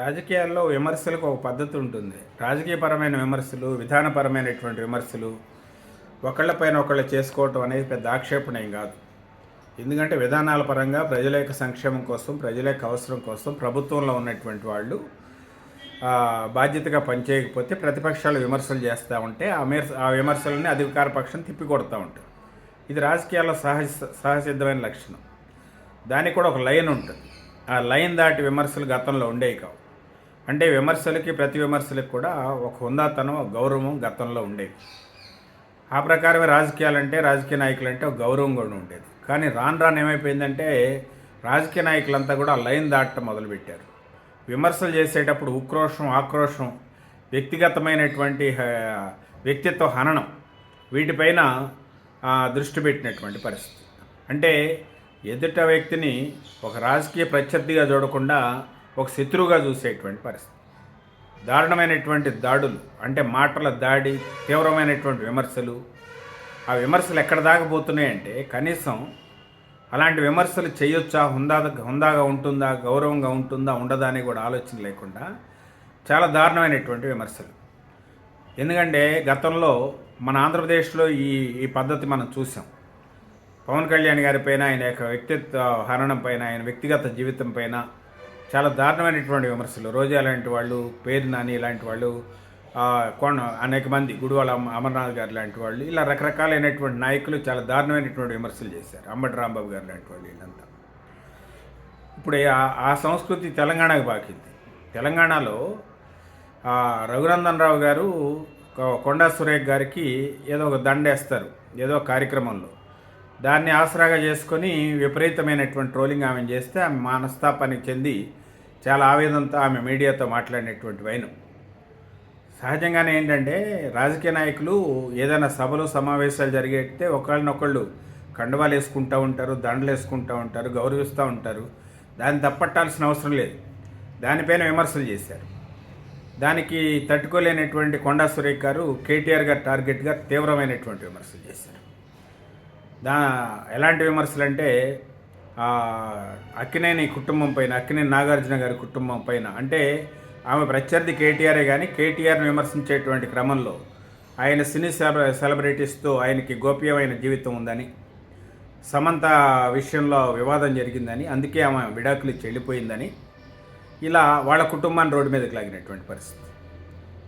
రాజకీయాల్లో విమర్శలకు ఒక పద్ధతి ఉంటుంది. రాజకీయపరమైన విమర్శలు విధానపరమైనటువంటి విమర్శలు ఒకళ్ళపైన ఒకళ్ళు చేసుకోవటం అనేది పెద్ద ఆక్షేపణ ఏం కాదు. ఎందుకంటే విధానాల పరంగా ప్రజల యొక్క సంక్షేమం కోసం ప్రజల యొక్క అవసరం కోసం ప్రభుత్వంలో ఉన్నటువంటి వాళ్ళు బాధ్యతగా పనిచేయకపోతే ప్రతిపక్షాలు విమర్శలు చేస్తూ ఉంటే ఆ విమర్శ ఆ విమర్శలని అధికార పక్షం తిప్పికొడతా ఉంటారు ఇది రాజకీయాల్లో సహజ సహసిద్ధమైన లక్షణం. దానికి కూడా ఒక లైన్ ఉంటుంది. ఆ లైన్ దాటి విమర్శలు గతంలో ఉండేవి కావు. అంటే విమర్శలకి ప్రతి విమర్శలకు కూడా ఒక హుందాతనం ఒక గౌరవం గతంలో ఉండేది. ఆ ప్రకారమే రాజకీయాలంటే రాజకీయ నాయకులు అంటే ఒక గౌరవం కూడా ఉండేది. కానీ రాను రాను ఏమైపోయిందంటే రాజకీయ నాయకులంతా కూడా ఆ లైన్ దాటడం మొదలుపెట్టారు. విమర్శలు చేసేటప్పుడు ఉక్రోషం ఆక్రోషం వ్యక్తిగతమైనటువంటి వ్యక్తిత్వ హననం వీటిపైన దృష్టి పెట్టినటువంటి పరిస్థితి. అంటే ఎదుట వ్యక్తిని ఒక రాజకీయ ప్రత్యర్థిగా చూడకుండా ఒక శత్రువుగా చూసేటువంటి పరిస్థితి. దారుణమైనటువంటి దాడులు అంటే మాటల దాడి తీవ్రమైనటువంటి విమర్శలు. ఆ విమర్శలు ఎక్కడ దాకపోతున్నాయంటే కనీసం అలాంటి విమర్శలు చేయొచ్చా హుందా హుందాగా ఉంటుందా గౌరవంగా ఉంటుందా ఉండదా అని కూడా ఆలోచన లేకుండా చాలా దారుణమైనటువంటి విమర్శలు. ఎందుకంటే గతంలో మన ఆంధ్రప్రదేశ్లో ఈ ఈ పద్ధతి మనం చూసాం. పవన్ కళ్యాణ్ గారి పైన ఆయన యొక్క వ్యక్తిత్వ హరణం పైన ఆయన వ్యక్తిగత జీవితం పైన చాలా దారుణమైనటువంటి విమర్శలు. రోజా లాంటి వాళ్ళు పేరు నాని లాంటి వాళ్ళు కొండ కొన అనేక మంది గుడివాళ్ళ అమర్నాథ్ గారు లాంటి వాళ్ళు ఇలా రకరకాలైనటువంటి నాయకులు చాలా దారుణమైనటువంటి విమర్శలు చేశారు. అంబటి రాంబాబు గారు లాంటి వాళ్ళు వీళ్ళంతా. ఇప్పుడు ఆ- ఆ సంస్కృతి తెలంగాణకు బాకింది తెలంగాణలో రఘునందన్ రావు గారు కొ- కొండా సురేఖ్ గారికి ఏదో ఒక దండేస్తారు ఏదో కార్యక్రమంలో. దాన్ని ఆసరాగా చేసుకొని విపరీతమైనటువంటి ట్రోలింగ్ ఆమె చేస్తే ఆమె మనస్తాపానికి చెంది చాలా ఆవేదనతో ఆమె మీడియాతో మాట్లాడినటువంటి వైను. సహజంగానే ఏంటంటే రాజకీయ నాయకులు ఏదైనా సభలు సమావేశాలు జరిగేస్తే ఒకళ్ళనొకళ్ళు కండువాలు వేసుకుంటూ ఉంటారు దండలు వేసుకుంటూ ఉంటారు గౌరవిస్తూ ఉంటారు. దాన్ని తప్పట్టాల్సిన అవసరం లేదు. దానిపైన విమర్శలు చేశారు. దానికి తట్టుకోలేనటువంటి కొండా సురేఖ్ గారు కేటీఆర్ గారు టార్గెట్గా తీవ్రమైనటువంటి విమర్శలు చేశారు. దా ఎలాంటి విమర్శలు అంటే అక్కినేని కుటుంబం పైన అక్కినేని నాగార్జున గారి కుటుంబం పైన. అంటే ఆమె ప్రత్యర్థి కేటీఆరే కానీ కేటీఆర్ని విమర్శించేటువంటి క్రమంలో ఆయన సినీ సెలబ్ర సెలబ్రిటీస్తో ఆయనకి గోప్యమైన జీవితం ఉందని సమంత విషయంలో వివాదం జరిగిందని అందుకే ఆమె విడాకులు చెల్లిపోయిందని ఇలా వాళ్ళ కుటుంబాన్ని రోడ్డు మీదకి లాగినటువంటి పరిస్థితి.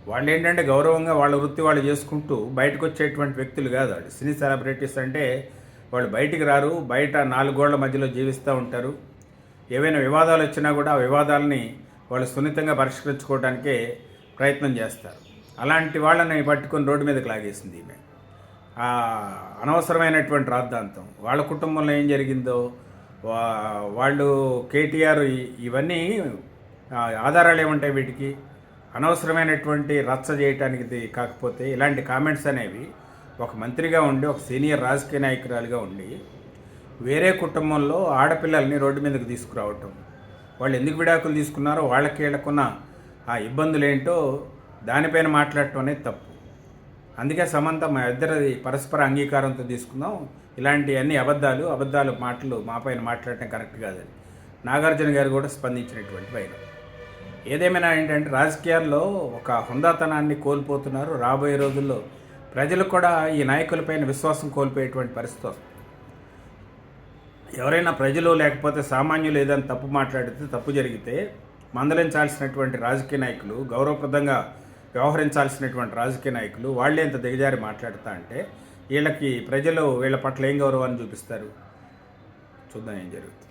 వాళ్ళు ఏంటంటే గౌరవంగా వాళ్ళ వృత్తి వాళ్ళు చేసుకుంటూ బయటకు వచ్చేటువంటి వ్యక్తులు కాదు వాళ్ళు సినీ సెలబ్రిటీస్ అంటే వాళ్ళు బయటికి రారు బయట నాలుగు గోళ్ళ మధ్యలో జీవిస్తూ ఉంటారు. ఏవైనా వివాదాలు వచ్చినా కూడా ఆ వివాదాలని వాళ్ళు సున్నితంగా పరిష్కరించుకోవడానికే ప్రయత్నం చేస్తారు. అలాంటి వాళ్ళని పట్టుకొని రోడ్డు మీదకి లాగేసింది ఈమె. ఆ అనవసరమైనటువంటి రాద్ధాంతం. వాళ్ళ కుటుంబంలో ఏం జరిగిందో వా- వాళ్ళు కేటీఆర్ ఇవన్నీ ఆధారాలు ఏముంటాయి వీటికి? అనవసరమైనటువంటి రచ్చ చేయటానికి కాకపోతే ఇలాంటి కామెంట్స్ అనేవి ఒక మంత్రిగా ఉండి ఒక సీనియర్ రాజకీయ నాయకురాలుగా ఉండి వేరే కుటుంబంలో ఆడపిల్లల్ని రోడ్డు మీదకి తీసుకురావటం. వాళ్ళు ఎందుకు విడాకులు తీసుకున్నారో వాళ్ళకి వీళ్ళకున్న ఆ ఇబ్బందులు ఏంటో దానిపైన మాట్లాడటం అనేది తప్పు. అందుకే సమంత మా ఇద్దరిది పరస్పర అంగీకారంతో తీసుకుందాం. ఇలాంటి అన్ని అబద్ధాలు అబద్ధాలు మాటలు మా పైన మాట్లాడటం కరెక్ట్ కాదని నాగార్జున గారు కూడా స్పందించినటువంటి పైన ఏదేమైనా ఏంటంటే రాజకీయాల్లో ఒక హుందాతనాన్ని కోల్పోతున్నారు. రాబోయే రోజుల్లో ప్రజలు కూడా ఈ నాయకులపైన విశ్వాసం కోల్పోయేటువంటి పరిస్థితి వస్తుంది. ఎవరైనా ప్రజలు లేకపోతే సామాన్యులు ఏదైనా తప్పు మాట్లాడితే తప్పు జరిగితే మందలించాల్సినటువంటి రాజకీయ నాయకులు గౌరవప్రదంగా వ్యవహరించాల్సినటువంటి రాజకీయ నాయకులు వాళ్ళే ఇంత దిగజారి మాట్లాడుతా అంటే వీళ్ళకి ప్రజలు వీళ్ళ పట్ల ఏం గౌరవాన్ని చూపిస్తారు? చూద్దాం ఏం జరుగుతుంది.